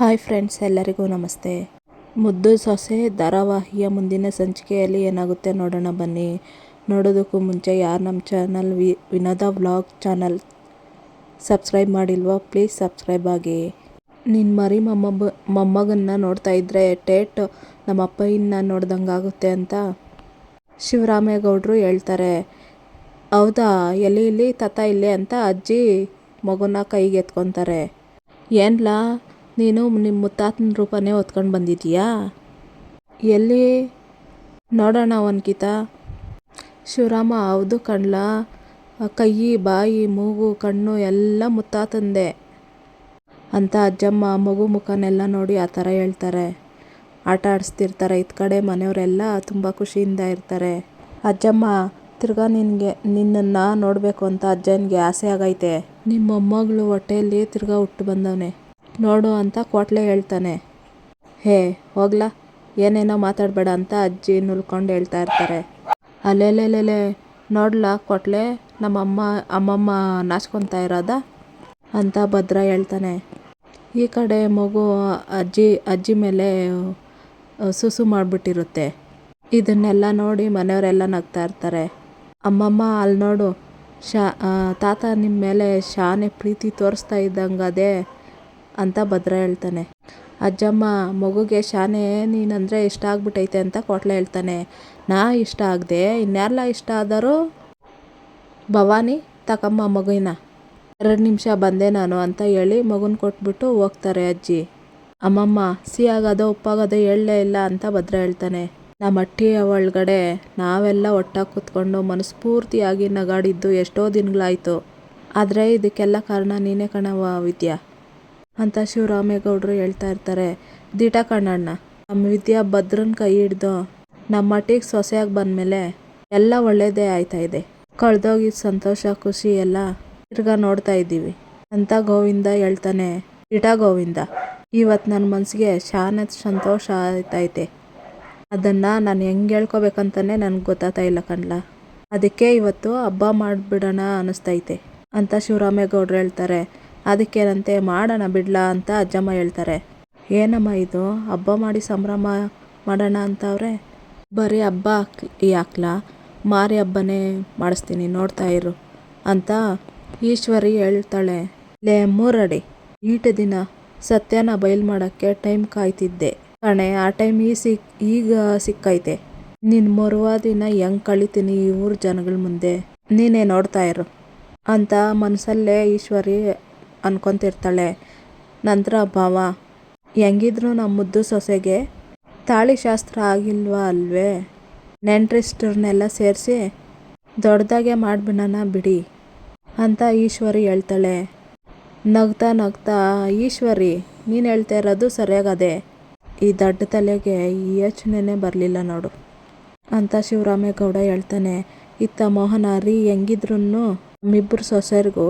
Hi friends, ಎಲ್ಲರಿಗೂ ನಮಸ್ತೆ. ಮುದ್ದು ಸೊಸೆ ಧಾರಾವಾಹಿಯ ಮುಂದಿನ ಸಂಚಿಕೆಯಲ್ಲಿ ಏನಾಗುತ್ತೆ ನೋಡೋಣ ಬನ್ನಿ. ನೋಡೋದಕ್ಕೂ ಮುಂಚೆ ಯಾರು ನಮ್ಮ channel V, Vinoda vlog channel subscribe ಮಾಡಿಲ್ವೋ, please subscribe ಆಗಿ. ನಿನ್ನ ಮರಿ ಮೊಮ್ಮಬ್ಬ ಮೊಮ್ಮಗನ್ನ ನೋಡ್ತಾ ಇದ್ದರೆ ಟೇಟ್ ನಮ್ಮ ನೋಡ್ದಂಗೆ ಆಗುತ್ತೆ ಅಂತ ಶಿವರಾಮೇಗೌಡರು ಹೇಳ್ತಾರೆ. ಹೌದಾ, ಎಲ್ಲಿ, ಇಲ್ಲಿ ತತ ಇಲ್ಲಿ ಅಂತ ಅಜ್ಜಿ ಮಗುನ ಕೈಗೆ ಎತ್ಕೊತಾರೆ ಏನ್ಲ ನೀನು ನಿಮ್ಮ ಮುತ್ತಾತನ ರೂಪನೇ ಹೊತ್ಕೊಂಡು ಬಂದಿದ್ದೀಯಾ? ಎಲ್ಲಿ? ನೋಡೋಣ ಒನ್ಕಿತ ಶಿವರಾಮ, ಹೌದು ಕಣ್ಲ. ಕೈ, ಬಾಯಿ, ಮೂಗು, ಕಣ್ಣು ಎಲ್ಲ ಮುತ್ತಾತಂದೆ. ಅಂತ ಅಜ್ಜಮ್ಮ ಮಗು ಮುಖನೆಲ್ಲ ನೋಡಿ ಆ ಥರ ಹೇಳ್ತಾರೆ. ಆಟ ಆಡಿಸ್ತಿರ್ತಾರೆ ಇತ್ತ ಕಡೆ ಮನೆಯವರೆಲ್ಲ ತುಂಬ ಖುಷಿಯಿಂದ ಇರ್ತಾರೆ. ಅಜ್ಜಮ್ಮ, ತಿರ್ಗಾ ನಿನಗೆ, ನಿನ್ನನ್ನು ನೋಡಬೇಕು ಅಂತ ಅಜ್ಜನಿಗೆ ಆಸೆ ಆಗೈತೆ. ನಿಮ್ಮ ಮೊಮ್ಮಗಳು ಹೊಟ್ಟೆಯಲ್ಲಿ ತಿರ್ಗಾ ಹುಟ್ಟು ಬಂದವನೆ. ನೋಡು ಅಂತ ಕೋಟ್ಲೆ ಹೇಳ್ತಾನೆ. ಹೇ, ಹೋಗ್ಲಾ. ಏನೇನೋ ಮಾತಾಡಬೇಡ ಅಂತ ಅಜ್ಜಿ ನುಲ್ಕೊಂಡು ಹೇಳ್ತಾ ಇರ್ತಾರೆ. ಅಲೆಲೆಲೆಲೆ ನೋಡ್ಲಾ ಕೊಟ್ಲೆ, ನಮ್ಮಮ್ಮ, ಅಮ್ಮಮ್ಮ ನಾಚ್ಕೊತಾ ಇರೋದ? ಅಂತ ಭದ್ರ ಹೇಳ್ತಾನೆ. ಈ ಕಡೆ ಮಗು ಅಜ್ಜಿ ಅಜ್ಜಿ ಮೇಲೆ ಸುಸು ಮಾಡಿಬಿಟ್ಟಿರುತ್ತೆ. ಇದನ್ನೆಲ್ಲ ನೋಡಿ ಮನೆಯವರೆಲ್ಲ ನಗ್ತಾ ಇರ್ತಾರೆ. ಅಮ್ಮಮ್ಮ, ಅಲ್ಲಿ ನೋಡು, ಶಾ ತಾತ ನಿಮ್ಮ ಮೇಲೆ ಶಾನೆ ಪ್ರೀತಿ ತೋರಿಸ್ತಾ ಇದ್ದಂಗೆ ಅದೇ. ಅಂತ ಭದ್ರ ಹೇಳ್ತಾನೆ. ಅಜ್ಜಮ್ಮ, ಮಗುಗೆ ಶಾನೆ ನೀನಂದರೆ ಇಷ್ಟ ಆಗ್ಬಿಟ್ಟೈತೆ ಅಂತ ಕೊಟ್ಲೆ ಹೇಳ್ತಾನೆ. ನಾ ಇಷ್ಟ ಆಗದೆ? ಇನ್ಯಾರಲ್ಲ ಇಷ್ಟ ಆದರೂ? ಭವಾನಿ, ತಕಮ್ಮ ಮಗುವಿನ. ಎರಡು ನಿಮಿಷ ಬಂದೆ ನಾನು ಅಂತ ಹೇಳಿ ಮಗುನ ಕೊಟ್ಬಿಟ್ಟು ಹೋಗ್ತಾರೆ ಅಜ್ಜಿ. ಅಮ್ಮಮ್ಮ ಸಿ ಆಗೋದೋ ಉಪ್ಪಾಗೋದೋ ಹೇಳಲೇ ಇಲ್ಲ ಅಂತ ಭದ್ರ ಹೇಳ್ತಾನೆ. ನಮ್ಮ ಅಟ್ಟಿಯ ಒಳಗಡೆ ನಾವೆಲ್ಲ ಒಟ್ಟಾಗಿ ಕೂತ್ಕೊಂಡು ಮನಸ್ಫೂರ್ತಿಯಾಗಿ ನಗಾಡಿದ್ದು ಎಷ್ಟೋ ದಿನಗಳಾಯಿತು. ಆದರೆ ಇದಕ್ಕೆಲ್ಲ ಕಾರಣ ನೀನೇ ಕಣವ ವಿದ್ಯಾ. ಅಂತ ಶಿವರಾಮೇಗೌಡರು ಹೇಳ್ತಾ ಇರ್ತಾರೆ. ದಿಟ ಕಣ್ಣಣ್ಣ ನಮ್ಮ ವಿದ್ಯಾ ಭದ್ರನ ಕೈ ಹಿಡ್ದು ನಮ್ಮ ಮಟ್ಟಿಗೆ ಸೊಸೆಯಾಗಿ ಬಂದಮೇಲೆ ಎಲ್ಲ ಒಳ್ಳೆಯದೇ ಆಯ್ತಾ ಇದೆ. ಕಳೆದೋಗಿದ್ದ ಸಂತೋಷ, ಖುಷಿ ಎಲ್ಲ ತಿರ್ಗಾ ನೋಡ್ತಾ ಇದ್ದೀವಿ. ಅಂತ ಗೋವಿಂದ ಹೇಳ್ತಾನೆ, ದಿಟ ಗೋವಿಂದ ಇವತ್ತು ನನ್ನ ಮನಸ್ಸಿಗೆ ಶಾನ ಸಂತೋಷ ಆಯ್ತೈತೆ ಅದನ್ನು ನಾನು ಹೆಂಗೆ ಹೇಳ್ಕೋಬೇಕಂತಾನೆ ನನಗೆ ಗೊತ್ತಾಗ್ತಾ ಇಲ್ಲ ಕಣ್ಲ. ಅದಕ್ಕೆ ಇವತ್ತು ಹಬ್ಬ ಮಾಡಿಬಿಡೋಣ ಅನ್ನಿಸ್ತೈತೆ ಅಂತ ಶಿವರಾಮೇಗೌಡರು ಹೇಳ್ತಾರೆ. ಅದಕ್ಕೇನಂತೆ ಮಾಡೋಣ ಬಿಡ್ಲಾ ಅಂತ ಅಜ್ಜಮ್ಮ ಹೇಳ್ತಾರೆ. ಏನಮ್ಮ ಇದು? ಹಬ್ಬ ಮಾಡಿ ಸಂಭ್ರಮ ಮಾಡೋಣ ಅಂತವ್ರೆ? ಬರೀ ಹಬ್ಬ ಯಾಕ್ಲಾ ಮಾರಿ ಹಬ್ಬನೇ ಮಾಡಿಸ್ತೀನಿ, ನೋಡ್ತಾ ಇರು ಅಂತ ಈಶ್ವರಿ ಹೇಳ್ತಾಳೆ. ಲೇ ಮೂರಡಿ, ಈಟ ದಿನ ಸತ್ಯನ ಬಯಲು ಮಾಡೋಕ್ಕೆ ಟೈಮ್ ಕಾಯ್ತಿದ್ದೆ. ಕಣೆ, ಆ ಟೈಮ್ ಈ ಸಿಕ್, ಈಗ ಸಿಕ್ಕೈತೆ. ನಿನ್ನ ಮರುವ ದಿನ ಹೆಂಗ್ ಕಳಿತೀನಿ ಈ ಊರು ಜನಗಳ ಮುಂದೆ? ನೀನೇ ನೋಡ್ತಾ ಇರು ಅಂತ ಮನಸ್ಸಲ್ಲೇ ಈಶ್ವರಿ ಅನ್ಕೊತಿರ್ತಾಳೆ. ನಂತರ ಭಾವ, ಹೆಂಗಿದ್ರು ನಮ್ಮ ಮುದ್ದು ಸೊಸೆಗೆ ತಾಳಿ ಶಾಸ್ತ್ರ ಆಗಿಲ್ವಾ ಅಲ್ವೇ? ನೆಂಟ್ರಿಸ್ಟ್ರನ್ನೆಲ್ಲ ಸೇರಿಸಿ ದೊಡ್ಡದಾಗೆ ಮಾಡಿಬಿಡೋಣ ಬಿಡಿ, ಅಂತ ಈಶ್ವರಿ ಹೇಳ್ತಾಳೆ. ನಗ್ತಾ ನಗ್ತಾ, ಈಶ್ವರಿ, ನೀನು ಹೇಳ್ತಾ ಇರೋದು ಸರಿಯಾಗದೆ. ಈ ದಡ್ಡ ತಲೆಗೆ ಈ ಯೋಚನೆನೇ ಬರಲಿಲ್ಲ ನೋಡು, ಅಂತ ಶಿವರಾಮೇಗೌಡ ಹೇಳ್ತಾನೆ. ಇತ್ತ ಮೋಹನ, ರೀ ಹೆಂಗಿದ್ರೂ ನಮ್ಮಿಬ್ಬರು ಸೊಸೆರಿಗೂ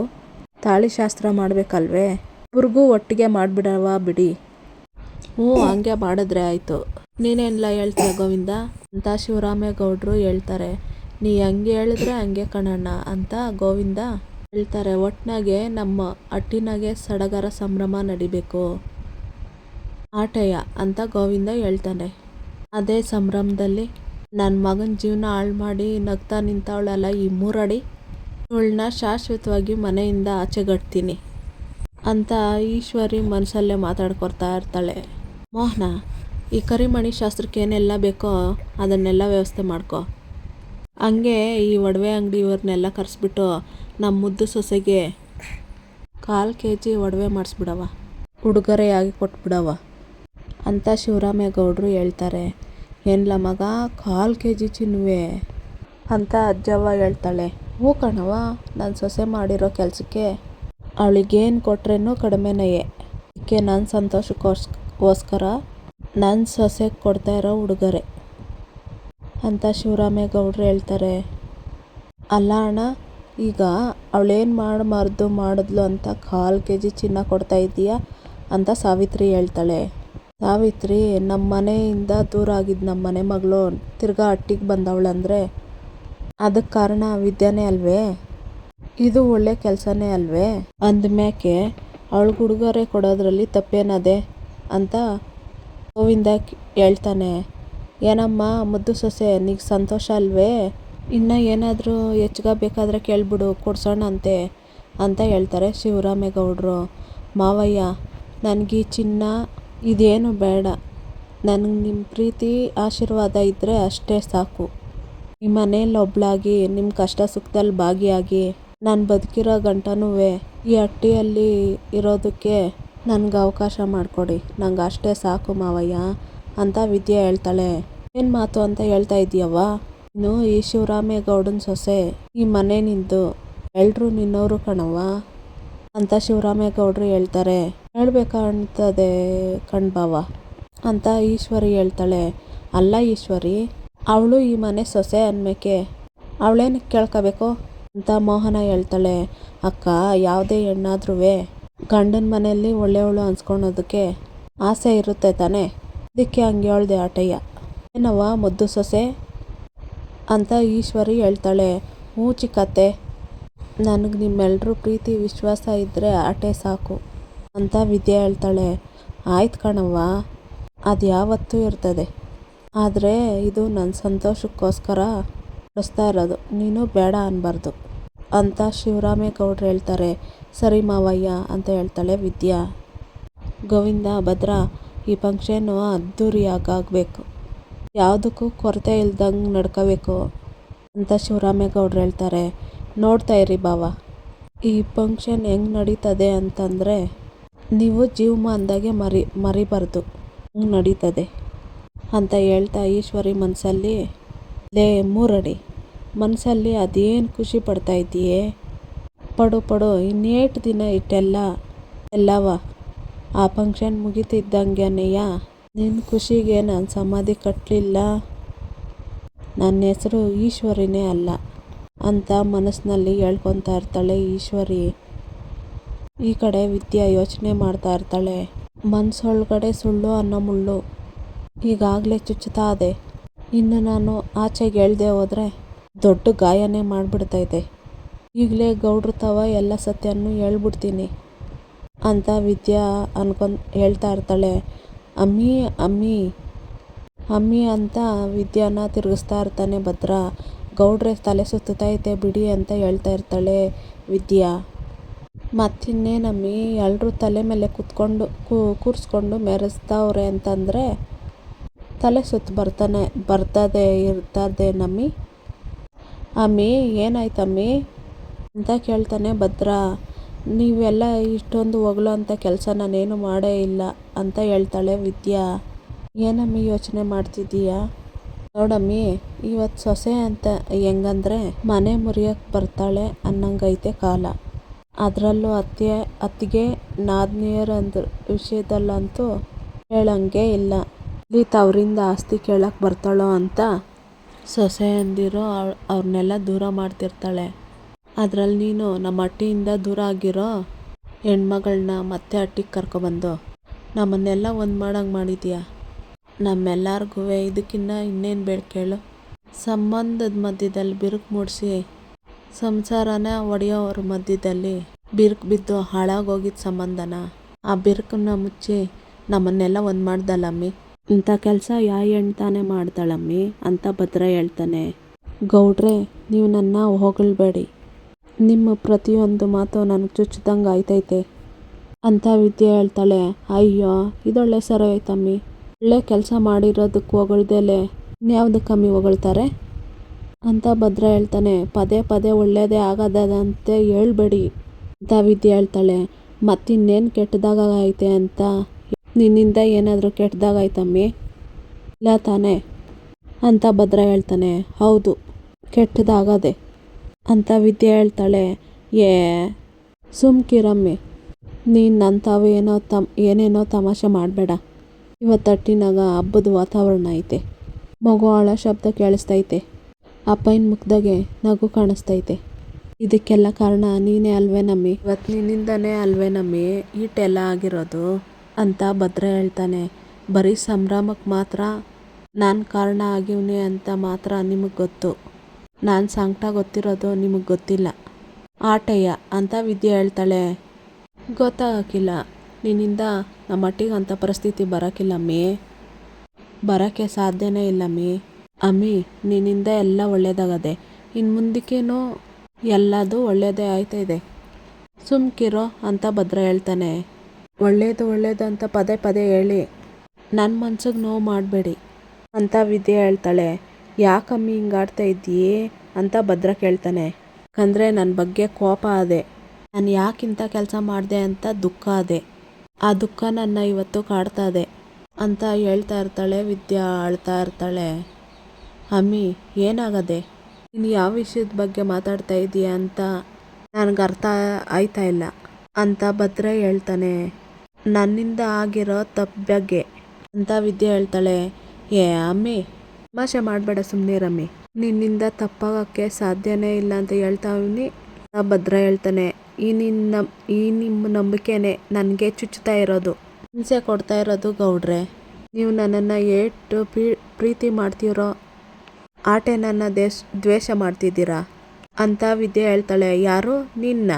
ತಾಳಿ ಶಾಸ್ತ್ರ ಮಾಡಬೇಕಲ್ವೇ? ಇಬ್ರಿಗೂ ಒಟ್ಟಿಗೆ ಮಾಡಿಬಿಡವ ಬಿಡಿ. ಹ್ಞೂ, ಹಂಗೆ ಮಾಡಿದ್ರೆ ಆಯಿತು. ನೀನೇನಿಲ್ಲ ಹೇಳ್ತೀಯ ಗೋವಿಂದ? ಅಂತ ಶಿವರಾಮೇಗೌಡರು ಹೇಳ್ತಾರೆ. ನೀ ಹಂಗೆ ಹೇಳಿದ್ರೆ ಹಂಗೆ ಕಣಣ್ಣ ಅಂತ ಗೋವಿಂದ ಹೇಳ್ತಾರೆ. ಒಟ್ಟಿನಾಗೆ ನಮ್ಮ ಅಟ್ಟಿನಾಗೆ ಸಡಗರ ಸಂಭ್ರಮ ನಡಿಬೇಕು. ಆಟಯ್ಯ ಅಂತ ಗೋವಿಂದ ಹೇಳ್ತಾನೆ. ಅದೇ ಸಂಭ್ರಮದಲ್ಲಿ ನನ್ನ ಮಗನ ಜೀವನ ಹಾಳು ಮಾಡಿ ನಗ್ತಾ ನಿಂತವಳಲ್ಲ ಈ ಮೂರಡಿ? ಇವಳನ್ನ ಶಾಶ್ವತವಾಗಿ ಮನೆಯಿಂದ ಆಚೆಗಟ್ತೀನಿ ಅಂತ ಈಶ್ವರಿ ಮನಸ್ಸಲ್ಲೇ ಮಾತಾಡ್ಕೊಳ್ತಾ ಇರ್ತಾಳೆ. ಮೋಹನ, ಈ ಕರಿಮಣಿ ಶಾಸ್ತ್ರಕ್ಕೆ ಏನೆಲ್ಲ ಬೇಕೋ ಅದನ್ನೆಲ್ಲ ವ್ಯವಸ್ಥೆ ಮಾಡ್ಕೊ. ಹಂಗೆ ಈ ಒಡವೆ ಅಂಗಡಿ ಇವ್ರನ್ನೆಲ್ಲ ಕರೆಸ್ಬಿಟ್ಟು ನಮ್ಮ ಮುದ್ದು ಸೊಸೆಗೆ ಕಾಲು ಕೆ ಜಿ ಒಡವೆ ಮಾಡಿಸ್ಬಿಡವ ಉಡುಗೊರೆಯಾಗಿ ಕೊಟ್ಬಿಡವ ಅಂತ ಶಿವರಾಮೇಗೌಡರು ಹೇಳ್ತಾರೆ. ಏನ್ಲ ಮಗ, ಕಾಲು ಕೆ ಜಿ ಚಿನ್ನುವೆ ಅಂತ ಅಜ್ಜವ್ವ ಹೇಳ್ತಾಳೆ. ಹ್ಞೂ ಕಣವ ನನ್ನ ಸೊಸೆ ಮಾಡಿರೋ ಕೆಲಸಕ್ಕೆ ಅವಳಿಗೇನು ಕೊಟ್ರೇನೂ ಕಡಿಮೆನೆಯೇ ಅದಕ್ಕೆ ನನ್ನ ಸಂತೋಷಕ್ಕೋಸ್ಕರ ನನ್ನ ಸೊಸೆಗೆ ಕೊಡ್ತಾ ಇರೋ ಉಡುಗೊರೆ. ಅಂತ ಶಿವರಾಮೇಗೌಡರು ಹೇಳ್ತಾರೆ. ಅಲ್ಲ ಅಣ್ಣ, ಈಗ ಅವಳೇನು ಮಾಡಬಾರ್ದು ಮಾಡಿದ್ಲು ಅಂತ ಕಾಲು ಕೆ ಜಿ ಚಿನ್ನ ಕೊಡ್ತಾ ಇದ್ದೀಯಾ ಅಂತ ಸಾವಿತ್ರಿ ಹೇಳ್ತಾಳೆ. ಸಾವಿತ್ರಿ ನಮ್ಮ ಮನೆಯಿಂದ ದೂರ ಆಗಿದ್ದು ನಮ್ಮ ಮನೆ ಮಗಳು ತಿರ್ಗಾ ಅಟ್ಟಿಗೆ ಬಂದವಳಂದರೆ ಅದಕ್ಕೆ ಕಾರಣ ವಿದ್ಯಾನೇ ಅಲ್ವೇ? ಇದು ಒಳ್ಳೆ ಕೆಲಸನೇ ಅಲ್ವೇ? ಅಂದಮ್ಯಾಕೆ ಅವಳಿಗೆ ಉಡುಗೊರೆ ಕೊಡೋದ್ರಲ್ಲಿ ತಪ್ಪೇನದೆ? ಅಂತ ಗೋವಿಂದ ಹೇಳ್ತಾನೆ. ಏನಮ್ಮ, ಮುದ್ದು ಸೊಸೆ, ನಿಗೆ ಸಂತೋಷ ಅಲ್ವೇ? ಇನ್ನು ಏನಾದರೂ ಹೆಚ್ಚಿಗ ಬೇಕಾದರೆ ಕೇಳ್ಬಿಡು, ಕೊಡ್ಸೋಣ ಅಂತೆ, ಅಂತ ಹೇಳ್ತಾರೆ ಶಿವರಾಮೇಗೌಡರು. ಮಾವಯ್ಯ, ನನಗೆ ಚಿನ್ನ ಇದೇನು ಬೇಡ. ನನಗೆ ನಿಮ್ಮ ಪ್ರೀತಿ, ಆಶೀರ್ವಾದ ಇದ್ದರೆ ಅಷ್ಟೇ ಸಾಕು. ಮನೇಲಿ ಒಬ್ಳಾಗಿ ನಿಮ್ಮ ಕಷ್ಟ ಸುಖದಲ್ಲಿ ಭಾಗಿಯಾಗಿ, ನಾನು ಬದುಕಿರೋ ಗಂಟನೂ ಈ ಹಟ್ಟಿಯಲ್ಲಿ ಇರೋದಕ್ಕೆ ನನಗೆ ಅವಕಾಶ ಮಾಡಿಕೊಡಿ. ನಂಗೆ ಅಷ್ಟೇ ಸಾಕು ಮಾವಯ್ಯ, ಅಂತ ವಿದ್ಯೆ ಹೇಳ್ತಾಳೆ. ಏನು ಮಾತು ಅಂತ ಹೇಳ್ತಾ ಇದೀಯವ್ವ? ಇನ್ನು ಈ ಶಿವರಾಮೇಗೌಡನ ಸೊಸೆ, ಈ ಮನೆ ನಿಂದು. ಎಲ್ರೂ ನಿನ್ನವರು ಕಣವ್ವ, ಅಂತ ಶಿವರಾಮೇಗೌಡರು ಹೇಳ್ತಾರೆ. ಹೇಳ್ಬೇಕಂತದೆ ಕಣ್ಬಾವ ಅಂತ ಈಶ್ವರಿ ಹೇಳ್ತಾಳೆ. ಅಲ್ಲ ಈಶ್ವರಿ ಅವಳು ಈ ಮನೆ ಸೊಸೆ ಅನ್ಮೇಕೆ? ಅವಳೇನು ಕೇಳ್ಕೋಬೇಕು? ಅಂತ ಮೋಹನ ಹೇಳ್ತಾಳೆ. ಅಕ್ಕ, ಯಾವುದೇ ಹೆಣ್ಣಾದ್ರೂ ಗಂಡನ ಮನೆಯಲ್ಲಿ ಒಳ್ಳೆಯವಳು ಅನ್ಸ್ಕೊಳೋದಕ್ಕೆ ಆಸೆ ಇರುತ್ತೆ ತಾನೇ? ಇದಕ್ಕೆ ಹಂಗೆ ಹೇಳ್ದೆ ಆಟಯ್ಯ? ಏನವ್ವ, ಮುದ್ದು ಸೊಸೆ? ಅಂತ ಈಶ್ವರಿ ಹೇಳ್ತಾಳೆ. ಹ್ಞೂ ಚಿಕ್ಕತ್ತೆ, ನನಗೆ ನಿಮ್ಮೆಲ್ಲರೂ ಪ್ರೀತಿ, ವಿಶ್ವಾಸ ಇದ್ದರೆ ಆಟೆ ಸಾಕು ಅಂತ ವಿದ್ಯೆ ಹೇಳ್ತಾಳೆ. ಆಯ್ತು ಕಣವ್ವ ಅದು ಯಾವತ್ತೂ ಇರ್ತದೆ. ಆದರೆ ಇದು ನನ್ನ ಸಂತೋಷಕ್ಕೋಸ್ಕರ ನಡೆಸ್ತಾ ಇರೋದು. ನೀನು ಬೇಡ ಅನ್ನಬಾರ್ದು ಅಂತ ಶಿವರಾಮೇಗೌಡ್ರು ಹೇಳ್ತಾರೆ. ಸರಿ ಮಾವಯ್ಯ ಅಂತ ಹೇಳ್ತಾಳೆ ವಿದ್ಯಾ. ಗೋವಿಂದ, ಭದ್ರ, ಈ ಫಂಕ್ಷನ್ನು ಅದ್ಧೂರಿಯಾಗಬೇಕು ಯಾವುದಕ್ಕೂ ಕೊರತೆ ಇಲ್ದಂಗೆ ನಡ್ಕೋಬೇಕು ಅಂತ ಶಿವರಾಮೇಗೌಡ್ರು ಹೇಳ್ತಾರೆ. ನೋಡ್ತಾ ಇರಿ ಬಾವ ಈ ಫಂಕ್ಷನ್ ಹೆಂಗೆ ನಡೀತದೆ ಅಂತಂದರೆ, ನೀವು ಜೀವಮಾನದಾಗೆ ಮರಿ, ಮರಿಬಾರ್ದು. ಹಂಗೆ ನಡೀತದೆ. ಅಂತ ಹೇಳ್ತಾ ಈಶ್ವರಿ ಮನಸ್ಸಲ್ಲಿ ಲೇ ಮೂರಡಿ ಮನಸ್ಸಲ್ಲಿ ಅದೇನು ಖುಷಿ ಪಡ್ತಾ ಇದ್ದೀಯೇ? ಪಡು ಪಡು, ಇನ್ನೇಟು ದಿನ ಇಟ್ಟೆಲ್ಲ, ಎಲ್ಲವ? ಆ ಫಂಕ್ಷನ್ ಮುಗಿತಿದ್ದಂಗೆನೆಯ ನಿನ್ನ ಖುಷಿಗೆ ನಾನು ಸಮಾಧಿ ಕಟ್ಟಲಿಲ್ಲ ನನ್ನ ಹೆಸರು ಈಶ್ವರಿನೇ ಅಲ್ಲ ಅಂತ ಮನಸ್ಸಿನಲ್ಲಿ ಹೇಳ್ಕೊತಾ ಇರ್ತಾಳೆ ಈಶ್ವರಿ. ಈ ಕಡೆ ವಿದ್ಯಾ ಯೋಚನೆ ಮಾಡ್ತಾ ಇರ್ತಾಳೆ ಮನಸ್ಸೊಳಗಡೆ ಸುಳ್ಳು ಅನ್ನೋ ಮುಳ್ಳು. ಈಗಾಗಲೇ ಚುಚ್ಚುತ್ತಾ ಇದೆ. ಇನ್ನು ನಾನು ಆಚೆಗೆ ಎಳ್ದೆ ಹೋದರೆ ದೊಡ್ಡ ಗಾಯನೇ ಮಾಡಿಬಿಡ್ತೈತೆ. ಈಗಲೇ ಗೌಡ್ರ ತವ ಎಲ್ಲ ಸತ್ಯನೂ ಹೇಳ್ಬಿಡ್ತೀನಿ ಅಂತ ವಿದ್ಯಾ ಅನ್ಕೊಂಡು ಹೇಳ್ತಾ ಇರ್ತಾಳೆ. ಅಮ್ಮಿ ಅಮ್ಮಿ ಅಮ್ಮಿ ಅಂತ ವಿದ್ಯಾನ ತಿರುಗಿಸ್ತಾ ಇರ್ತಾನೆ ಭದ್ರ. ಗೌಡ್ರೆ ತಲೆ ಸುತ್ತೈತೆ ಬಿಡಿ ಅಂತ ಹೇಳ್ತಾ ಇರ್ತಾಳೆ ವಿದ್ಯಾ. ಮತ್ತಿನ್ನೇನಮ್ಮಿ ಎಲ್ಲರೂ ತಲೆ ಮೇಲೆ ಕುತ್ಕೊಂಡು ಕೂರಿಸ್ಕೊಂಡು ಮೆರೆಸ್ತಾವ್ರೆ ಅಂತಂದರೆ ತಲೆ ಸುತ್ತು ಬರ್ತಾನೆ, ಬರ್ತದೆ, ಇರ್ತದೆ ನಮ್ಮಿ. ಅಮ್ಮಿ, ಏನಾಯ್ತಮ್ಮಿ? ಅಂತ ಕೇಳ್ತಾನೆ ಭದ್ರ. ನೀವೆಲ್ಲ ಇಷ್ಟೊಂದು ಹೊಗಳು ಅಂತ ಕೆಲಸ ನಾನೇನು ಮಾಡೇ ಇಲ್ಲ ಅಂತ ಹೇಳ್ತಾಳೆ ವಿದ್ಯಾ. ಏನಮ್ಮಿ ಯೋಚನೆ ಮಾಡ್ತಿದ್ದೀಯಾ? ನೋಡಮ್ಮಿ ಇವತ್ತು ಸೊಸೆ ಅಂತ ಹೆಂಗಂದ್ರೆ ಮನೆ ಮುರಿಯೋಕೆ ಬರ್ತಾಳೆ ಅನ್ನಂಗೈತೆ ಕಾಲ. ಅದರಲ್ಲೂ ಅತ್ತೆ, ಅತ್ತಿಗೆ ನಾದ್ನಿಯರ ಅಂದ್ರ ವಿಷಯದಲ್ಲಂತೂ ಹೇಳಂಗೆ ಇಲ್ಲ. ಇಲ್ಲಿ ತವರಿಂದ ಆಸ್ತಿ ಕೇಳಕ್ಕೆ ಬರ್ತಾಳೋ ಅಂತ ಸೊಸೆ ಅಂದಿರೋ ಅವ್ಳ ಅವ್ರನ್ನೆಲ್ಲ ದೂರ ಮಾಡ್ತಿರ್ತಾಳೆ. ಅದ್ರಲ್ಲಿ ನೀನು ನಮ್ಮ ಅಟ್ಟಿಯಿಂದ ದೂರ ಆಗಿರೋ ಹೆಣ್ಮಗಳನ್ನ ಮತ್ತೆ ಅಟ್ಟಿಗೆ ಕರ್ಕೊಬಂದು ನಮ್ಮನ್ನೆಲ್ಲ ಒಂದು ಮಾಡಂಗೆ ಮಾಡಿದ್ಯಾ? ನಮ್ಮೆಲ್ಲರಿಗೂ ಇದಕ್ಕಿನ್ನ ಇನ್ನೇನು ಬೇಡ್ಕೇಳು ಕೇಳು. ಸಂಬಂಧದ ಮಧ್ಯದಲ್ಲಿ ಬಿರುಕು ಮೂಡಿಸಿ ಸಂಸಾರನ ಒಡೆಯೋವ್ರ ಮಧ್ಯದಲ್ಲಿ ಬಿರುಕು ಬಿದ್ದು ಹಾಳಾಗೋಗಿದ್ದ ಸಂಬಂಧನ ಆ ಬಿರುಕನ್ನ ಮುಚ್ಚಿ ನಮ್ಮನ್ನೆಲ್ಲ ಒಂದು ಮಾಡ್ದಲ್ಲಮ್ಮಿ ಇಂಥ ಕೆಲಸ ಯಾ ಹೆಣ್ಣು ತಾನೇ ಮಾಡ್ತಾಳಮ್ಮಿ ಅಂತ ಭದ್ರ ಹೇಳ್ತಾನೆ. ಗೌಡ್ರೆ, ನೀವು ನನ್ನ ಹೊಗಳ್ಬೇಡಿ. ನಿಮ್ಮ ಪ್ರತಿಯೊಂದು ಮಾತು ನನಗೆ ಚುಚ್ಚಿದಂಗೆ ಆಯ್ತೈತೆ ಅಂತ ವಿದ್ಯೆ ಹೇಳ್ತಾಳೆ. ಅಯ್ಯೋ, ಇದೊಳ್ಳೆ ಸರ ಆಯ್ತಮ್ಮಿ. ಒಳ್ಳೆ ಕೆಲಸ ಮಾಡಿರೋದಕ್ಕೆ ಹೊಗಳ್ದೇಲೆ ಇನ್ಯಾವ್ದು ಕಮ್ಮಿ ಹೊಗಳ್ತಾರೆ? ಅಂತ ಭದ್ರ ಹೇಳ್ತಾನೆ. ಪದೇ ಪದೇ ಒಳ್ಳೆಯದೇ ಆಗದಂತೆ ಹೇಳ್ಬೇಡಿ ಅಂತ ವಿದ್ಯೆ ಹೇಳ್ತಾಳೆ. ಮತ್ತಿನ್ನೇನು ಕೆಟ್ಟದಾಗ ಐತೆ ಅಂತ? ನಿನ್ನಿಂದ ಏನಾದರೂ ಕೆಟ್ಟದಾಗಾಯ್ತಮ್ಮಿ ಇಲ್ಲ ತಾನೇ. ಅಂತ ಭದ್ರ ಹೇಳ್ತಾನೆ. ಹೌದು, ಕೆಟ್ಟದಾಗದೆ. ಅಂತ ವಿದ್ಯೆ ಹೇಳ್ತಾಳೆ. ಏ, ಸುಮ್ಕಿರಮ್ಮಿ. ನೀನು ನಂತಾವು ಏನೋ ತಮ್, ಏನೇನೋ ತಮಾಷೆ ಮಾಡಬೇಡ. ಇವತ್ತಟ್ಟಿನಾಗ ಹಬ್ಬದ ವಾತಾವರಣ ಐತೆ. ಮಗು ಆಳ ಶಬ್ದ ಕೇಳಿಸ್ತೈತೆ. ಅಪ್ಪಯ್ಯನ ಮುಖದಾಗೆ ನಗು ಕಾಣಿಸ್ತೈತೆ. ಇದಕ್ಕೆಲ್ಲ ಕಾರಣ ನೀನೇ ಅಲ್ವೇ ನಮ್ಮಿ ಇವತ್ತು ನಿನ್ನಿಂದನೇ ಅಲ್ವೇ ನಮ್ಮಿ ಈಟೆಲ್ಲ ಆಗಿರೋದು. ಅಂತ ಭದ್ರ ಹೇಳ್ತಾನೆ. ಬರೀ ಸಂಭ್ರಮಕ್ಕೆ ಮಾತ್ರ ನಾನು ಕಾರಣ ಆಗಿವ್ನಿ ಅಂತ ಮಾತ್ರ ನಿಮಗೆ ಗೊತ್ತು. ನಾನು ಸಂಕಟ ಗೊತ್ತಿರೋದು ನಿಮಗೆ ಗೊತ್ತಿಲ್ಲ. ಆಟಯ್ಯ ಅಂತ ವಿದ್ಯೆ ಹೇಳ್ತಾಳೆ. ಗೊತ್ತಾಗಕ್ಕಿಲ್ಲ. ನಿನ್ನಿಂದ ನಮ್ಮ ಮಟ್ಟಿಗೆ ಅಂಥ ಪರಿಸ್ಥಿತಿ ಬರೋಕ್ಕಿಲ್ಲ ಅಮ್ಮಿ ಬರೋಕ್ಕೆ ಸಾಧ್ಯನೇ ಇಲ್ಲ ಅಮ್ಮಿ, ನಿನ್ನಿಂದ ಎಲ್ಲ ಒಳ್ಳೇದಾಗದೆ. ಇನ್ನು ಮುಂದಕ್ಕೇನು ಎಲ್ಲದೂ ಒಳ್ಳೆಯದೇ ಆಯ್ತಾ ಇದೆ. ಸುಮ್ಕಿರೋ ಅಂತ ಭದ್ರ ಹೇಳ್ತಾನೆ. ಒಳ್ಳೇದು ಒಳ್ಳೇದು ಅಂತ ಪದೇ ಪದೇ ಹೇಳಿ. ನನ್ನ ಮನ್ಸಿಗೆ ನೋವು ಮಾಡಬೇಡಿ. ಅಂತ ವಿದ್ಯೆ ಹೇಳ್ತಾಳೆ. ಯಾಕಮ್ಮಿ ಹಿಂಗೆ ಆಡ್ತಾ ಇದ್ದೀಯೇ ಅಂತ ಭದ್ರ ಕೇಳ್ತಾನೆ. ಯಾಕಂದರೆ ನನ್ನ ಬಗ್ಗೆ ಕೋಪ ಅದೆ. ನಾನು ಯಾಕಿಂತ ಕೆಲಸ ಮಾಡಿದೆ ಅಂತ ದುಃಖ ಅದೆ. ಆ ದುಃಖ ನನ್ನ ಇವತ್ತು ಕಾಡ್ತಾ ಇದೆ ಅಂತ ಹೇಳ್ತಾ ಇರ್ತಾಳೆ, ವಿದ್ಯಾ ಅಳ್ತಾ ಇರ್ತಾಳೆ. ಅಮ್ಮಿ, ಏನಾಗದೆ? ನೀನು ಯಾವ ವಿಷಯದ ಬಗ್ಗೆ ಮಾತಾಡ್ತಾ ಇದ್ದೀಯ ಅಂತ ನನಗೆ ಅರ್ಥ ಆಯ್ತಾ ಇಲ್ಲ ಅಂತ ಭದ್ರ ಹೇಳ್ತಾನೆ. ನನ್ನಿಂದ ಆಗಿರೋ ತಪ್ಪು ಬಗ್ಗೆ ಅಂತ ವಿದ್ಯೆ ಹೇಳ್ತಾಳೆ. ಏ ಅಮ್ಮಿ ತಮಾಷೆ ಮಾಡಬೇಡ ಸುಮ್ಮನೆ ರಮ್ಮಿ ನಿನ್ನಿಂದ ತಪ್ಪಾಗೋಕ್ಕೆ ಸಾಧ್ಯನೇ ಇಲ್ಲ ಅಂತ ಹೇಳ್ತಾವ್ನಿ ಭದ್ರ ಹೇಳ್ತಾನೆ. ಈ ನಿನ್ನ ಈ ನಿಮ್ಮ ನಂಬಿಕೆನೇ ನನಗೆ ಚುಚ್ಚುತ್ತಾ ಇರೋದು. ಹಿಂಸೆ ಕೊಡ್ತಾ ಇರೋದು ಗೌಡ್ರೆ. ನೀವು ನನ್ನನ್ನು ಏಟು ಪ್ರೀ ಪ್ರೀತಿ ಮಾಡ್ತೀರೋ, ಆಟೆ ನನ್ನ ದೇಶ, ದ್ವೇಷ ಮಾಡ್ತಿದ್ದೀರಾ? ಅಂತ ವಿದ್ಯೆ ಹೇಳ್ತಾಳೆ. ಯಾರು? ನಿನ್ನ.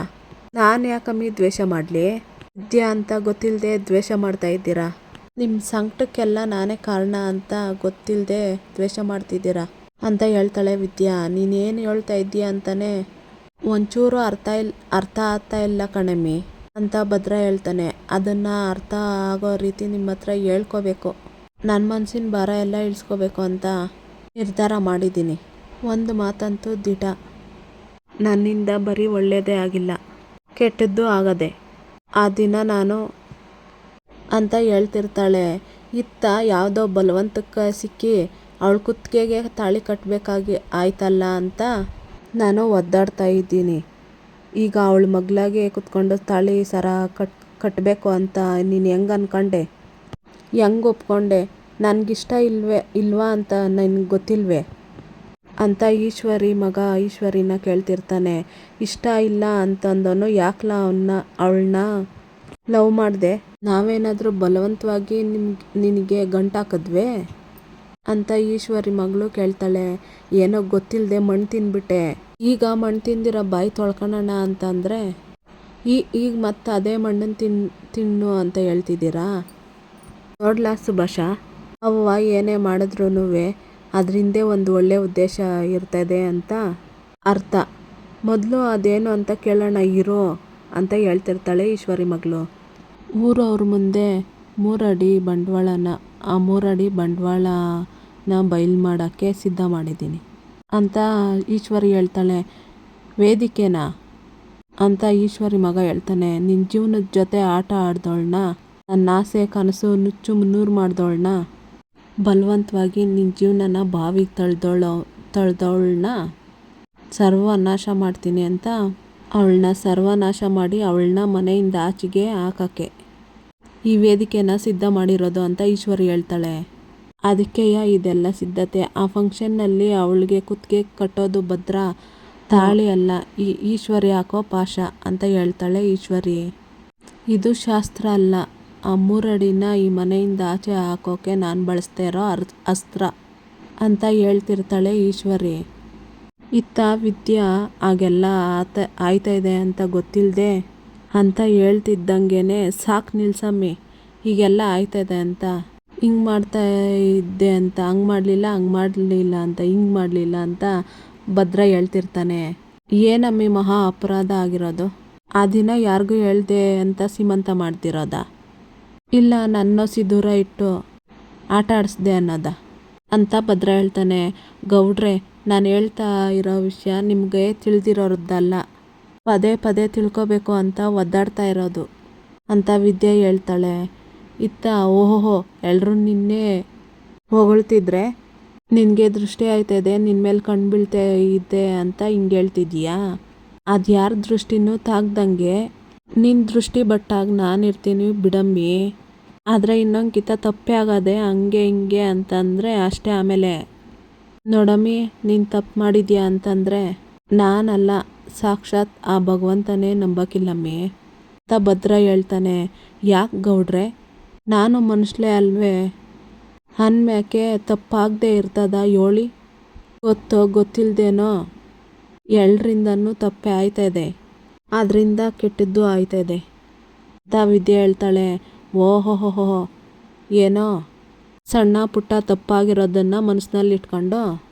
ನಾನು ಯಾಕಮ್ಮಿ ದ್ವೇಷ ಮಾಡಲಿ? ವಿದ್ಯಾ ಅಂತ ಗೊತ್ತಿಲ್ಲದೆ ದ್ವೇಷ ಮಾಡ್ತಾ ಇದ್ದೀರಾ? ನಿಮ್ಮ ಸಂಕಟಕ್ಕೆಲ್ಲ ನಾನೇ ಕಾರಣ ಅಂತ ಗೊತ್ತಿಲ್ಲದೆ ದ್ವೇಷ ಮಾಡ್ತಿದ್ದೀರಾ? ಅಂತ ಹೇಳ್ತಾಳೆ ವಿದ್ಯಾ. ನೀನೇನು ಹೇಳ್ತಾ ಇದ್ದೀಯ ಅಂತಲೇ ಒಂಚೂರು ಅರ್ಥ ಇಲ್ಲ ಅರ್ಥ ಆಗ್ತಾ ಇಲ್ಲ ಕಣಮ್ಮಿ ಅಂತ ಭದ್ರ ಹೇಳ್ತಾನೆ. ಅದನ್ನು ಅರ್ಥ ಆಗೋ ರೀತಿ ನಿಮ್ಮ ಹತ್ರ ಹೇಳ್ಕೋಬೇಕು. ನನ್ನ ಮನಸ್ಸಿನ ಭಾರ ಎಲ್ಲ ಇಳಿಸ್ಕೋಬೇಕು ಅಂತ ನಿರ್ಧಾರ ಮಾಡಿದ್ದೀನಿ. ಒಂದು ಮಾತಂತೂ ದಿಟ. ನನ್ನಿಂದ ಬರೀ ಒಳ್ಳೆಯದೇ ಆಗಿಲ್ಲ, ಕೆಟ್ಟದ್ದು ಆಗದೆ. ಆ ದಿನ ನಾನು ಅಂತ ಹೇಳ್ತಿರ್ತಾಳೆ. ಇತ್ತ ಯಾವುದೋ ಬಲವಂತಕ್ಕೆ ಸಿಕ್ಕಿ ಅವಳ ಕುತ್ತಿಗೆಗೆ ತಾಳಿ ಕಟ್ಟಬೇಕಾಗಿ ಆಯ್ತಲ್ಲ ಅಂತ ನಾನು ಒದ್ದಾಡ್ತಾ ಇದ್ದೀನಿ. ಈಗ ಅವಳ ಮಗಳಾಗೆ ಕುತ್ಕೊಂಡು ತಾಳಿ ಸರ ಕಟ್ ಕಟ್ಟಬೇಕು ಅಂತ ನೀನು ಹೆಂಗೆ ಅನ್ಕೊಂಡೆ? ಹೆಂಗೆ ಒಪ್ಕೊಂಡೆ? ನನಗಿಷ್ಟ ಇಲ್ವೇ, ಇಲ್ವಾ ಅಂತ ನನಗೆ ಗೊತ್ತಿಲ್ವೇ? ಅಂತ ಈಶ್ವರಿ ಮಗ ಈಶ್ವರಿನ ಕೇಳ್ತಿರ್ತಾನೆ. ಇಷ್ಟ ಇಲ್ಲ ಅಂತಂದನು ಯಾಕಲ ಅವನ್ನ ಅವಳನ್ನ ಲವ್ ಮಾಡಿದೆ? ನಾವೇನಾದರೂ ಬಲವಂತವಾಗಿ ನಿಮ್ಗೆ ನಿನಗೆ ಗಂಟಾಕಿದ್ವೇ? ಅಂತ ಈಶ್ವರಿ ಮಗಳು ಕೇಳ್ತಾಳೆ. ಏನೋ ಗೊತ್ತಿಲ್ಲದೆ ಮಣ್ಣು ತಿನ್ಬಿಟ್ಟೆ. ಈಗ ಮಣ್ಣು ತಿಂದಿರೋ ಬಾಯಿ ತೊಳ್ಕೊಳ್ಳೋಣ ಅಂತಂದರೆ, ಈ, ಈಗ ಮತ್ತೆ ಅದೇ ಮಣ್ಣನ್ನು ತಿನ್, ತಿನ್ನು ಅಂತ ಹೇಳ್ತಿದ್ದೀರಾ? ನೋಡ್ಲಾ ಸುಭಾಷ, ಅವ್ವ ಏನೇ ಮಾಡಿದ್ರೂ ಅದರಿಂದ ಒಂದು ಒಳ್ಳೆಯ ಉದ್ದೇಶ ಇರ್ತದೆ ಅಂತ ಅರ್ಥ. ಮೊದಲು ಅದೇನು ಅಂತ ಕೇಳೋಣ, ಇರೋ ಅಂತ ಹೇಳ್ತಿರ್ತಾಳೆ ಈಶ್ವರಿ ಮಗಳು. ಊರವ್ರ ಮುಂದೆ ಮೂರಡಿ ಬಂಡವಾಳನ, ಆ ಮೂರಡಿ ಬಂಡವಾಳನ ಬಯಲು ಮಾಡೋಕ್ಕೆ ಸಿದ್ಧ ಮಾಡಿದ್ದೀನಿ ಅಂತ ಈಶ್ವರಿ ಹೇಳ್ತಾಳೆ. ವೇದಿಕೆನಾ? ಅಂತ ಈಶ್ವರಿ ಮಗ ಹೇಳ್ತಾನೆ. ನಿನ್ನ ಜೀವನದ ಜೊತೆ ಆಟ ಆಡ್ದೋಳ್ನ ನನ್ನ ಆಸೆ ಕನಸು ನುಚ್ಚು ಮುನ್ನೂರು ಮಾಡ್ದವಳನ್ನ ಬಲವಂತವಾಗಿ ನಿನ್ನ ಜೀವನನ ಬಾವಿಗೆ ತಳ್ದೊಳೋ ತಳ್ದವಳನ್ನ ಸರ್ವನಾಶ ಮಾಡ್ತೀನಿ ಅಂತ ಅವಳನ್ನ ಸರ್ವನಾಶ ಮಾಡಿ ಅವಳನ್ನ ಮನೆಯಿಂದ ಆಚೆಗೆ ಹಾಕೋಕ್ಕೆ. ಈ ವೇದಿಕೆನ ಸಿದ್ಧ ಮಾಡಿರೋದು ಅಂತ ಈಶ್ವರಿ ಹೇಳ್ತಾಳೆ. ಅದಕ್ಕೆಯ ಇದೆಲ್ಲ ಸಿದ್ಧತೆ? ಆ ಫಂಕ್ಷನ್ನಲ್ಲಿ ಅವಳಿಗೆ ಕುತ್ತಿಗೆ ಕಟ್ಟೋದು ಭದ್ರ, ತಾಳಿ ಅಲ್ಲ. ಈ ಈಶ್ವರಿ ಹಾಕೋ ಪಾಶ ಅಂತ ಹೇಳ್ತಾಳೆ ಈಶ್ವರಿ. ಇದು ಶಾಸ್ತ್ರ ಅಲ್ಲ. ಆ ಮೂರಡಿನ ಈ ಮನೆಯಿಂದ ಆಚೆ ಹಾಕೋಕೆ ನಾನು ಬಳಸ್ತಾ ಇರೋ ಅರ್, ಅಸ್ತ್ರ ಅಂತ ಹೇಳ್ತಿರ್ತಾಳೆ ಈಶ್ವರಿ. ಇತ್ತ ವಿದ್ಯಾ ಹಾಗೆಲ್ಲ ಆತ, ಆಯ್ತಾ ಇದೆ ಅಂತ ಗೊತ್ತಿಲ್ಲದೆ ಅಂತ ಹೇಳ್ತಿದ್ದಂಗೆ ಸಾಕು ನಿಲ್ಸಮ್ಮಿ, ಹೀಗೆಲ್ಲ ಇದೆ ಅಂತ. ಹಿಂಗೆ ಮಾಡ್ತಾ ಇದ್ದೆ ಅಂತ, ಹಂಗೆ ಮಾಡಲಿಲ್ಲ ಹಂಗೆ ಮಾಡಲಿಲ್ಲ ಅಂತ, ಹಿಂಗೆ ಮಾಡಲಿಲ್ಲ ಅಂತ ಭದ್ರ ಹೇಳ್ತಿರ್ತಾನೆ. ಏನಮ್ಮಿ ಮಹಾ ಅಪರಾಧ ಆಗಿರೋದು? ಆ ದಿನ ಯಾರಿಗೂ ಹೇಳ್ದೆ ಅಂತ ಸೀಮಂತ ಮಾಡ್ತಿರೋದ? ಇಲ್ಲ ನನ್ನೊಸಿ ದೂರ ಇಟ್ಟು ಆಟ ಆಡಿಸ್ದೆ ಅನ್ನೋದ? ಅಂತ ಭದ್ರ ಹೇಳ್ತಾನೆ. ಗೌಡ್ರೆ, ನಾನು ಹೇಳ್ತಾ ಇರೋ ವಿಷಯ ನಿಮಗೆ ತಿಳಿದಿರೋರದ್ದಲ್ಲ ಪದೇ ಪದೇ ತಿಳ್ಕೊಬೇಕು ಅಂತ ಒದ್ದಾಡ್ತಾ ಇರೋದು ಅಂತ ವಿದ್ಯೆ ಹೇಳ್ತಾಳೆ. ಇತ್ತ ಓಹೋಹೋ ಎಲ್ಲರೂ ನಿನ್ನೆ ಹೊಗಳ್ತಿದ್ರೆ? ನಿನಗೆ ದೃಷ್ಟಿ ಆಯ್ತದೆ ನಿನ್ನ ಮೇಲೆ ಕಣ್ಣು ಬೀಳ್ತಾ ಇದೆ ಅಂತ ಹಿಂಗೆ ಹೇಳ್ತಿದ್ಯಾ? ಅದು ಯಾರ ದೃಷ್ಟಿನೂ ತಾಗ್ದಂಗೆ ನಿನ್ನ ದೃಷ್ಟಿ ಬಟ್ಟಾಗ ನಾನು ಇರ್ತೀನಿ ಬಿಡಮ್ಮಿ. ಆದರೆ ಇನ್ನೊಂದ್ಕಿತ ತಪ್ಪೇ ಆಗದೆ ಹಂಗೆ ಹಿಂಗೆ ಅಂತಂದರೆ ಅಷ್ಟೇ ಆಮೇಲೆ, ನೋಡಮ್ಮಿ, ನೀನು ತಪ್ಪು ಮಾಡಿದ್ಯಾ ಅಂತಂದರೆ, ನಾನಲ್ಲ, ಸಾಕ್ಷಾತ್ ಆ ಭಗವಂತನೇ ನಂಬಕ್ಕಿಲ್ಲಮ್ಮಿ ಅಂತ ಭದ್ರ ಹೇಳ್ತಾನೆ. ಯಾಕೆ ಗೌಡ್ರೆ? ನಾನು ಮನುಷ್ಯಲೇ ಅಲ್ವೇ? ಅನ್ಮ್ಯಾಕೆ ತಪ್ಪಾಗದೆ ಇರ್ತದ ಹೇಳಿ ಗೊತ್ತೋ ಗೊತ್ತಿಲ್ಲದೇನೋ ಎಲ್ರಿಂದನೂ ತಪ್ಪೇ ಆಯ್ತಾ ಇದೆ? ಅದರಿಂದ ಕೆಟ್ಟದ್ದು ಆಯ್ತಾ ಇದೆ? ಅಂತ ವಿದ್ಯೆ ಹೇಳ್ತಾಳೆ. ಓಹೋಹೋಹೋ, ಏನೋ? ಸಣ್ಣ ಪುಟ್ಟ ತಪ್ಪಾಗಿರೋದನ್ನು ಮನಸ್ಸಿನಲ್ಲಿ ಇಟ್ಕೊಂಡು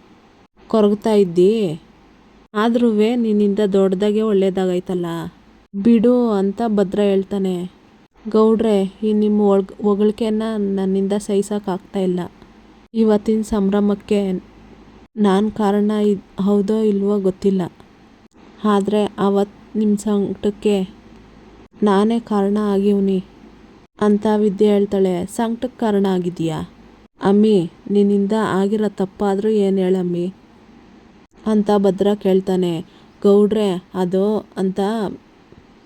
ಕೊರಗ್ತಾ ಇದ್ದಿ? ಆದ್ರೂ ನಿನ್ನಿಂದ ದೊಡ್ಡದಾಗೆ ಒಳ್ಳೇದಾಗೈತಲ್ಲ ಬಿಡು ಅಂತ ಭದ್ರ ಹೇಳ್ತಾನೆ. ಗೌಡ್ರೆ, ಈ ನಿಮ್ಮ ಒಳ್, ಹೊಗಳಿಕೆಯನ್ನು ನನ್ನಿಂದ ಇಲ್ಲ. ಇವತ್ತಿನ ಸಂಭ್ರಮಕ್ಕೆ ನಾನು ಕಾರಣ ಹೌದೋ ಇಲ್ವೋ ಗೊತ್ತಿಲ್ಲ. ಆದರೆ ಆವತ್ತು ನಿಮ್ಮ ಸಂಕಟಕ್ಕೆ ನಾನೇ ಕಾರಣ ಆಗಿವ್ನಿ. ಅಂತ ವಿದ್ಯೆ ಹೇಳ್ತಾಳೆ. ಸಂಕಟಕ್ಕೆ ಕಾರಣ ಆಗಿದೆಯಾ ಅಮ್ಮಿ, ನಿನ್ನಿಂದ ಆಗಿರೋ ತಪ್ಪಾದರೂ ಏನು ಹೇಳಮ್ಮಿ ಅಂತ ಭದ್ರ ಕೇಳ್ತಾನೆ. ಗೌಡ್ರೆ, ಅದು ಅಂತ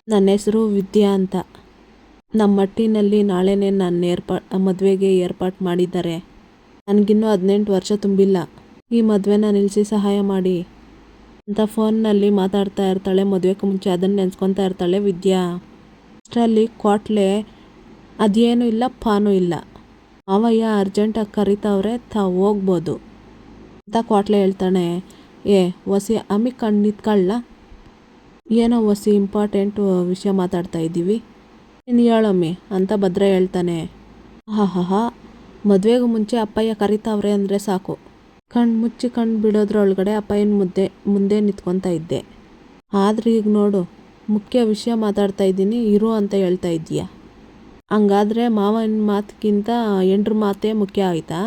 ನನ್ನ ಹೆಸರು ವಿದ್ಯಾ ಅಂತ. ನಮ್ಮ ಮಟ್ಟಿನಲ್ಲಿ ನಾಳೆನೇ ನನ್ನ ಏರ್ಪಾ, ಮದುವೆಗೆ ಏರ್ಪಾಟ್ ಮಾಡಿದ್ದಾರೆ. ನನಗಿನ್ನೂ ಹದಿನೆಂಟು ವರ್ಷ ತುಂಬಿಲ್ಲ. ಈ ಮದುವೆನ ನಿಲ್ಲಿಸಿ ಸಹಾಯ ಮಾಡಿ ಅಂತ ಫೋನ್ನಲ್ಲಿ ಮಾತಾಡ್ತಾ ಇರ್ತಾಳೆ. ಮದುವೆಗೆ ಮುಂಚೆ ಅದನ್ನು ನೆನ್ಸ್ಕೊತಾ ಇರ್ತಾಳೆ ವಿದ್ಯಾ. ಅಷ್ಟರಲ್ಲಿ ಕ್ವಾಟ್ಲೆ ಅದೇನೂ ಇಲ್ಲ, ಪಾನೂ ಇಲ್ಲ. ಮಾವಯ್ಯ ಅರ್ಜೆಂಟಾಗಿ ಕರಿತಾವ್ರೆ, ತಾವು ಹೋಗ್ಬೋದು. ಅಂತ ಕ್ವಾಟ್ಲೆ ಹೇಳ್ತಾನೆ, ಏ ಒಸಿ ಅಮ್ಮಿ ಕಣ್ಣು ನಿತ್ಕೊಳ್ಳ? ಏನೋ ಒಸಿ ಇಂಪಾರ್ಟೆಂಟು ವಿಷಯ ಮಾತಾಡ್ತಾ ಇದ್ದೀವಿ. ನೀನು ಹೇಳಮ್ಮಿ ಅಂತ ಭದ್ರ ಹೇಳ್ತಾನೆ. ಹಾ ಹಾ ಹಾ ಮದುವೆಗೂ ಮುಂಚೆ ಅಪ್ಪಯ್ಯ ಕರಿತಾವ್ರೆ ಅಂದರೆ ಸಾಕು. ಕಣ್ಣು ಮುಚ್ಚಿ ಕಣ್ಣು ಬಿಡೋದ್ರೊಳಗಡೆ ಅಪ್ಪಯ್ಯನ ಮುದ್ದೆ, ಮುಂದೆ ನಿಂತ್ಕೊತಾ ಇದ್ದೆ. ಆದರೆ ಈಗ ನೋಡು, ಮುಖ್ಯ ವಿಷಯ ಮಾತಾಡ್ತಾ ಇದ್ದೀನಿ, ಇರು ಅಂತ ಹೇಳ್ತಾ ಇದ್ದೀಯ? ಹಂಗಾದ್ರೆ ಮಾವನ ಮಾತಿಗಿಂತ ಎಂಟ್ರ ಮಾತೇ ಮುಖ್ಯ ಆಯ್ತಾ?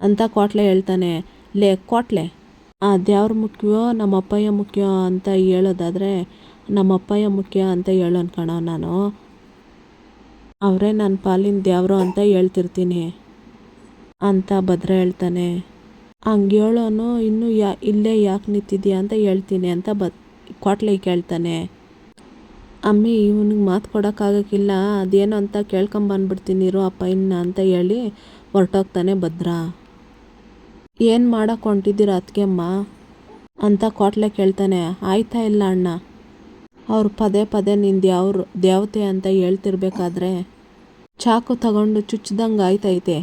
ಅಂತ ಕ್ವಾಟ್ಲೆ ಹೇಳ್ತಾನೆ. ಲೇ ಕ್ವಾಟ್ಲೆ ಆ ದೇವ್ರ ಮುಖ್ಯವೋ ನಮ್ಮ ಅಪ್ಪಯ್ಯ ಮುಖ್ಯ ಅಂತ ಹೇಳೋದಾದರೆ ನಮ್ಮ ಅಪ್ಪಯ್ಯ ಮುಖ್ಯ ಅಂತ ಹೇಳೋನ್ ಕಣೋ ನಾನು. ಅವರೇ ನನ್ನ ಪಾಲಿನ ದೇವರು ಅಂತ ಹೇಳ್ತಿರ್ತೀನಿ ಅಂತ ಭದ್ರ ಹೇಳ್ತಾನೆ. ಹಂಗೆ ಹೇಳೋನು ಇನ್ನೂ ಯಾ ಇಲ್ಲೇ ಯಾಕೆ ನಿಂತಿದ್ಯಾ ಅಂತ ಹೇಳ್ತೀನಿ ಅಂತ ಬದ್ ಕ್ವಾಟ್ಲೆ ಕೇಳ್ತಾನೆ. ಅಮ್ಮಿ, ಇವನಿಗೆ ಮಾತು ಕೊಡೋಕ್ಕಾಗಕ್ಕಿಲ್ಲ, ಅದೇನು ಅಂತ ಕೇಳ್ಕೊಂಬಂದ್ಬಿಡ್ತೀನಿ ಇರೋ ಅಪ್ಪ ಇನ್ನ ಅಂತ ಹೇಳಿ ಹೊರಟೋಗ್ತಾನೆ ಭದ್ರ. ಏನು ಮಾಡಕ್ಕೆ ಹೊಂಟಿದ್ದೀರ ಅತ್ಗೆಮ್ಮ? ಅಂತ ಕೊಟ್ಲೆ ಕೇಳ್ತಾನೆ. ಆಯ್ತಾ ಇಲ್ಲ ಅಣ್ಣ? ಅವ್ರು ಪದೇ ಪದೇ ನಿಂದು ಯಾವ್ರು, ದೇವತೆ ಅಂತ ಹೇಳ್ತಿರ್ಬೇಕಾದ್ರೆ ಚಾಕು ತಗೊಂಡು ಚುಚ್ಚಿದಂಗೆ ಆಯ್ತೈತೆ.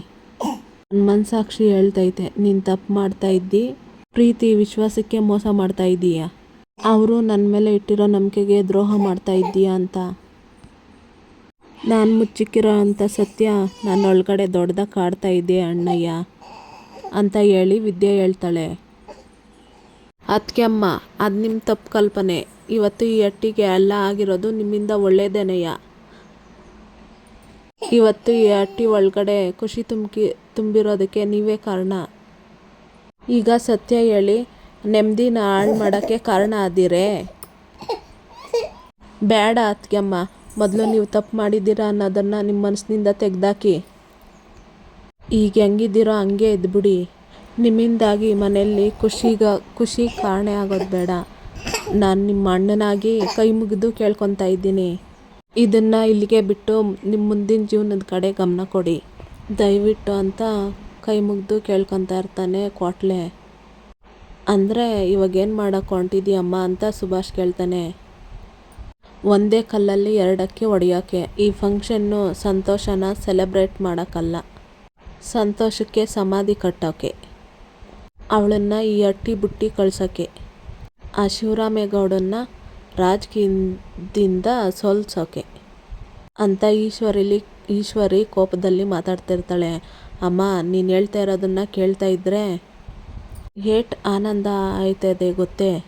ನನ್ನ ಮನಸಾಕ್ಷಿ ಹೇಳ್ತೈತೆ, ನೀನು ತಪ್ಪು ಮಾಡ್ತಾ ಇದ್ದಿ, ಪ್ರೀತಿ ವಿಶ್ವಾಸಕ್ಕೆ ಮೋಸ ಮಾಡ್ತಾ ಇದ್ದೀಯ? ಅವರು ನನ್ನ ಮೇಲೆ ಇಟ್ಟಿರೋ ನಂಬಿಕೆಗೆ ದ್ರೋಹ ಮಾಡ್ತಾ ಇದ್ದೀಯಾ ಅಂತ. ನಾನು ಮುಚ್ಚಿಕ್ಕಿರೋ ಅಂಥ ಸತ್ಯ ನಾನು ಒಳಗಡೆ ದೊಡ್ಡದಾಗಿ ಕಾಡ್ತಾ ಇದ್ದೆ ಅಣ್ಣಯ್ಯ? ಅಂತ ಹೇಳಿ ವಿದ್ಯೆ ಹೇಳ್ತಾಳೆ. ಅದಕ್ಕೆಮ್ಮ ಅದು ನಿಮ್ಮ ತಪ್ಪು ಕಲ್ಪನೆ. ಇವತ್ತು ಈ ಅಟ್ಟಿಗೆ ಎಲ್ಲ ಆಗಿರೋದು ನಿಮ್ಮಿಂದ ಒಳ್ಳೇದೇನೆಯ ಇವತ್ತು ಈ ಅಟ್ಟಿ ಒಳಗಡೆ ಖುಷಿ ತುಂಬಿ ತುಂಬಿರೋದಕ್ಕೆ ನೀವೇ ಕಾರಣ? ಈಗ ಸತ್ಯ ಹೇಳಿ ನೆಮ್ಮದಿನ ಹಾಳು ಮಾಡೋಕ್ಕೆ ಕಾರಣ ಆದಿರೇ ಬೇಡ ಅತ್ತಿಗೆಮ್ಮ ಮೊದಲು ನೀವು ತಪ್ಪು ಮಾಡಿದ್ದೀರಾ ಅನ್ನೋದನ್ನು ನಿಮ್ಮ ಮನಸ್ಸಿನಿಂದ ತೆಗೆದಾಕಿ. ಈಗ ಹೆಂಗಿದ್ದೀರೋ ಹಂಗೆ ಇದ್ಬಿಡಿ. ನಿಮ್ಮಿಂದಾಗಿ ಮನೆಯಲ್ಲಿ ಖುಷಿಗ, ಖುಷಿ ಕಾರಣೆ ಆಗೋದು ಬೇಡ. ನಾನು ನಿಮ್ಮ ಅಣ್ಣನಾಗಿ ಕೈ ಮುಗಿದು ಕೇಳ್ಕೊತಾ ಇದ್ದೀನಿ. ಇದನ್ನು ಇಲ್ಲಿಗೆ ಬಿಟ್ಟು ನಿಮ್ಮ ಮುಂದಿನ ಜೀವನದ ಕಡೆ ಗಮನ ಕೊಡಿ. ದಯವಿಟ್ಟು ಅಂತ ಕೈ ಮುಗಿದು ಕೇಳ್ಕೊತಾ ಇರ್ತಾನೆ ಕ್ವಾಟ್ಲೆ. ಅಂದರೆ ಇವಾಗೇನು ಮಾಡೋಕ್ಕೆ ಹೊಂಟಿದ್ದೀಯಮ್ಮ ಅಂತ ಸುಭಾಷ್ ಕೇಳ್ತಾನೆ. ಒಂದೇ ಕಲ್ಲಲ್ಲಿ ಎರಡಕ್ಕೆ ಹೊಡೆಯೋಕ್ಕೆ ಈ ಫಂಕ್ಷನ್ನು ಸಂತೋಷನ ಸೆಲೆಬ್ರೇಟ್ ಮಾಡೋಕ್ಕಲ್ಲ. ಸಂತೋಷಕ್ಕೆ ಸಮಾಧಿ ಕಟ್ಟೋಕ್ಕೆ ಅವಳನ್ನು ಈ ಅಟ್ಟಿ ಬುಟ್ಟಿ ಕಳ್ಸೋಕ್ಕೆ ಆ ಶಿವರಾಮೇಗೌಡನ್ನ ರಾಜಕೀಯದಿಂದ ಸೋಲ್ಸೋಕೆ. ಅಂತ ಈಶ್ವರಿಲಿ, ಈಶ್ವರಿ ಕೋಪದಲ್ಲಿ ಮಾತಾಡ್ತಿರ್ತಾಳೆ. ಅಮ್ಮ, ನೀನು ಹೇಳ್ತಾ ಇರೋದನ್ನು ಕೇಳ್ತಾ ಇದ್ದರೆ ಏಟ್ ಆನಂದ ಆಯ್ತದೆ ಗೊತ್ತೇ?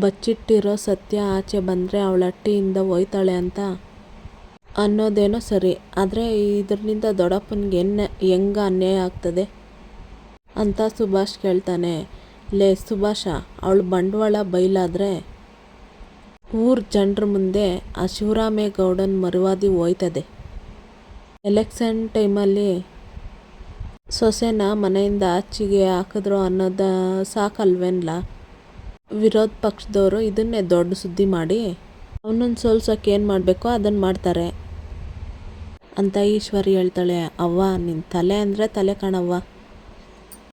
ಬಚ್ಚಿಟ್ಟಿರೋ ಸತ್ಯ ಆಚೆ ಬಂದರೆ ಅವಳ ಅಟ್ಟಿಯಿಂದ ಹೋಯ್ತಾಳೆ ಅಂತ? ಅನ್ನೋದೇನೋ ಸರಿ, ಆದರೆ ಇದರಿಂದ ದೊಡ್ಡಪ್ಪನಿಗೆ ಎನ್ನ ಹೆಂಗ ಅನ್ಯಾಯ ಆಗ್ತದೆ? ಅಂತ ಸುಭಾಷ್ ಕೇಳ್ತಾನೆ. ಲೇ ಸುಭಾಷ, ಅವಳು ಬಂಡವಾಳ ಬೈಲಾದರೆ? ಊರ್ ಜನರ ಮುಂದೆ ಆ ಶಿವರಾಮೇಗೌಡನ ಮರುವಾದಿ ಹೋಯ್ತದೆ. ಎಲೆಕ್ಷನ್ ಟೈಮಲ್ಲಿ ಸೊಸೆನ ಮನೆಯಿಂದ ಆಚೆಗೆ ಹಾಕಿದ್ರು ಅನ್ನೋದು ಸಾಕಲ್ವೇನ್ಲ? ವಿರೋಧ ಪಕ್ಷದವರು ಇದನ್ನೇ ದೊಡ್ಡ ಸುದ್ದಿ ಮಾಡಿ ಅವನನ್ನು ಸೋಲ್ಸೋಕೆ ಏನು ಮಾಡಬೇಕೋ ಅದನ್ನು ಮಾಡ್ತಾರೆ. ಅಂತ ಈಶ್ವರಿ ಹೇಳ್ತಾಳೆ, ಅವ್ವ ನಿನ್ನ ತಲೆ ಅಂದರೆ ತಲೆ ಕಾಣವ್ವ.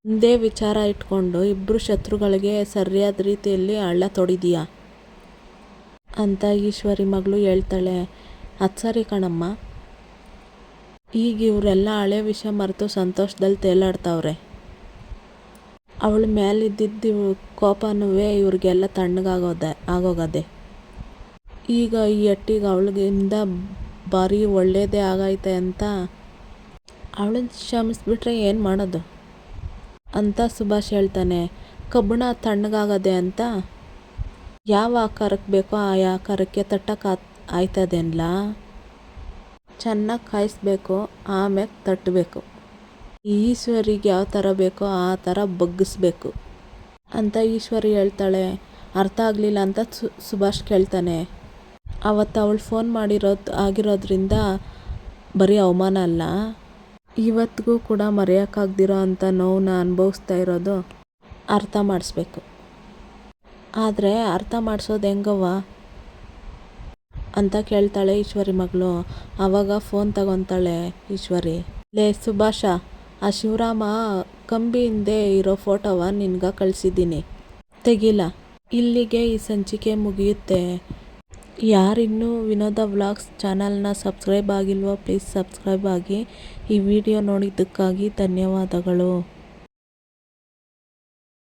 ಒಂದೇ ವಿಚಾರ ಇಟ್ಕೊಂಡು ಇಬ್ಬರು ಶತ್ರುಗಳಿಗೆ ಸರಿಯಾದ ರೀತಿಯಲ್ಲಿ ಹಳ್ಳ ತೊಡಿದೀಯಾ? ಅಂತ ಈಶ್ವರಿ ಮಗಳು ಹೇಳ್ತಾಳೆ, ಅದು ಸರಿ ಕಣಮ್ಮ. ಈಗ ಇವರೆಲ್ಲ ಹಳೆ ವಿಷಯ ಮರೆತು ಸಂತೋಷದಲ್ಲಿ ತೇಲಾಡ್ತಾವ್ರೆ. ಅವಳ ಮೇಲಿದ್ದಿದ್ದು ಕೋಪನೂ ಇವ್ರಿಗೆಲ್ಲ ತಣ್ಣಗಾಗೋದೆ, ಆಗೋಗದೆ. ಈಗ ಈ ಅಟ್ಟಿಗೆ ಅವಳಿಗಿಂದ ಭಾರಿ ಒಳ್ಳೆಯದೇ ಆಗೈತೆ ಅಂತ ಅವಳನ್ನ ಕ್ಷಮಿಸ್ಬಿಟ್ರೆ ಏನು ಮಾಡೋದು? ಅಂತ ಸುಭಾಷ್ ಹೇಳ್ತಾನೆ, ಕಬ್ಬಣ ತಣ್ಣಗಾಗದೆ ಅಂತ? ಯಾವ ಆಕಾರಕ್ಕೆ ಬೇಕೋ ಆ ಆಕಾರಕ್ಕೆ ತಟ್ಟಕ್ಕೆ ಆಯ್ತದೇನ್ಲ? ಚೆನ್ನಾಗಿ ಕಾಯಿಸ್ಬೇಕು, ಆಮ್ಯಾಗ ತಟ್ಟಬೇಕು ಈಶ್ವರಿಗೆ ಯಾವ ಥರ ಬೇಕೋ ಆ ಥರ ಬಗ್ಗಿಸ್ಬೇಕು. ಅಂತ ಈಶ್ವರಿ ಹೇಳ್ತಾಳೆ. ಅರ್ಥ ಆಗಲಿಲ್ಲ ಅಂತ ಸುಭಾಷ್ ಕೇಳ್ತಾನೆ. ಅವತ್ತು ಅವಳು ಫೋನ್ ಮಾಡಿರೋದು, ಆಗಿರೋದ್ರಿಂದ ಬರೀ ಅವಮಾನ ಅಲ್ಲ? ಇವತ್ತಿಗೂ ಕೂಡ ಮರೆಯೋಕ್ಕಾಗ್ದಿರೋ ಅಂಥ ನೋವನ್ನ ಅನುಭವಿಸ್ತಾ ಇರೋದು ಅರ್ಥ ಮಾಡಿಸ್ಬೇಕು. ಆದರೆ ಅರ್ಥ ಮಾಡಿಸೋದು ಹೆಂಗವ್ವ? ಅಂತ ಕೇಳ್ತಾಳೆ ಈಶ್ವರಿ ಮಗಳು. ಆವಾಗ ಫೋನ್ ತಗೊತಾಳೆ ಈಶ್ವರಿ. ಲೇ ಸುಭಾಷ, ಆ ಶಿವರಾಮ ಕಂಬಿ ಹಿಂದೆ ಇರೋ ಫೋಟೋವ ನಿನ್ಗೆ ಕಳಿಸಿದ್ದೀನಿ ತೆಗಿಲ್ಲ ಇಲ್ಲಿಗೆ ಈ ಸಂಚಿಕೆ ಮುಗಿಯುತ್ತೆ. ಯಾರಿನ್ನೂ ವಿನೋದ ವ್ಲಾಗ್ಸ್ ಚಾನಲ್ನ ಸಬ್ಸ್ಕ್ರೈಬ್ ಆಗಿಲ್ವೋ, ಪ್ಲೀಸ್ ಸಬ್ಸ್ಕ್ರೈಬ್ ಆಗಿ ಈ ವಿಡಿಯೋ ನೋಡಿದ್ದಕ್ಕಾಗಿ ಧನ್ಯವಾದಗಳು.